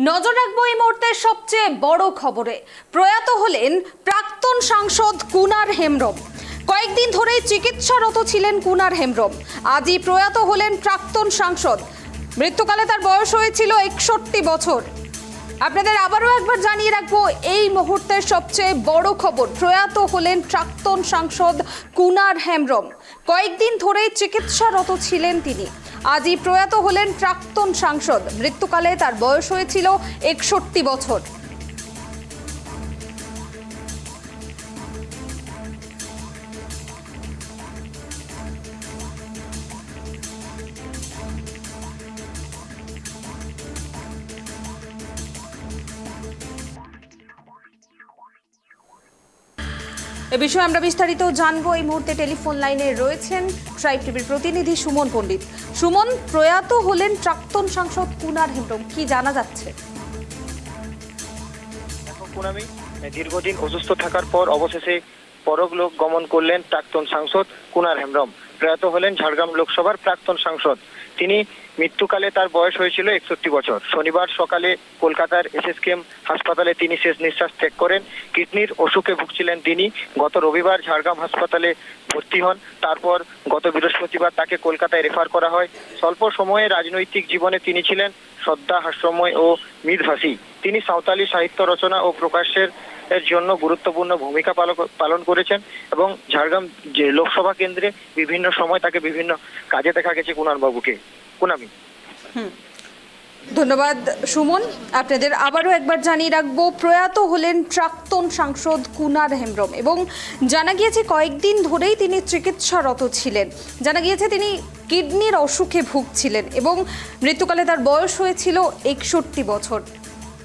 নজর রাখব এই মুহূর্তের সবচেয়ে বড় খবরে। প্রয়াত হলেন প্রাক্তন সাংসদ কুনার হেমব্রম। কয়েকদিন ধরেই চিকিৎসারত ছিলেন কুনার হেমব্রম। আজই প্রয়াত হলেন প্রাক্তন সাংসদ। মৃত্যুকালে তার বয়স হয়েছিল একষট্টি বছর। আপনাদের আবারও একবার জানিয়ে রাখব, এই মুহূর্তের সবচেয়ে বড় খবর, প্রয়াত হলেন প্রাক্তন সাংসদ কুনার হেমব্রম। কয়েকদিন ধরেই চিকিৎসারত ছিলেন তিনি। আজই প্রয়াত হলেন প্রাক্তন সাংসদ। মৃত্যুকালে তার বয়স হয়েছিল একষট্টি বছর। এ বিষয়ে আমরা বিস্তারিত জানব। এই মুহূর্তে টেলিফোন লাইনে রয়েছেন ট্রাইব টিভির প্রতিনিধি সুমন পণ্ডিত। সুমন, প্রয়াত হলেন প্রাক্তন সাংসদ কুনার হেমব্রম। কি জানা যাচ্ছে? দীর্ঘদিন অসুস্থ থাকার পর অবশেষে পরলোক গমন করলেন প্রাক্তন সাংসদ কুনার হেমব্রম। প্রয়াত হলেন ঝাড়গ্রাম লোকসভার প্রাক্তন সাংসদ। তিনি মৃত্যুকালে তার বয়স হয়েছিল একষট্টি বছর। শনিবার সকালে কলকাতার এসএসকেএম হাসপাতালে তিনি শেষ নিঃশ্বাস ত্যাগ করেন। কিডনির অসুখে ভুগছিলেন তিনি। গত রবিবার ঝাড়গ্রাম হাসপাতালে ভর্তি হন। তারপর গত বৃহস্পতিবার তাকে কলকাতায় রেফার করা হয়। স্বল্প সময়ে রাজনৈতিক জীবনে তিনি ছিলেন শ্রদ্ধা, হাস্যময় ও মিতভাষী তিনি সাঁওতালি সাহিত্য রচনা ও প্রকাশের এর জন্য গুরুত্বপূর্ণ ভূমিকা পালন করেছেন এবং ঝাড়গ্রাম লোকসভা কেন্দ্রে বিভিন্ন সময় তাকে বিভিন্ন কাজে দেখা গেছে কুনার বাবুকে কুনামি ধন্যবাদ, সুমন। আপনাদের আবারও একবার জানিয়ে রাখব, প্রয়াত হলেন প্রাক্তন সাংসদ কুনার হেমব্রম এবং জানা গিয়েছে কয়েকদিন ধরেই তিনি চিকিৎসারত ছিলেন। জানা গিয়েছে তিনি কিডনির অসুখে ভুগছিলেন এবং মৃত্যুকালে তার বয়স হয়েছিল একষট্টি বছর।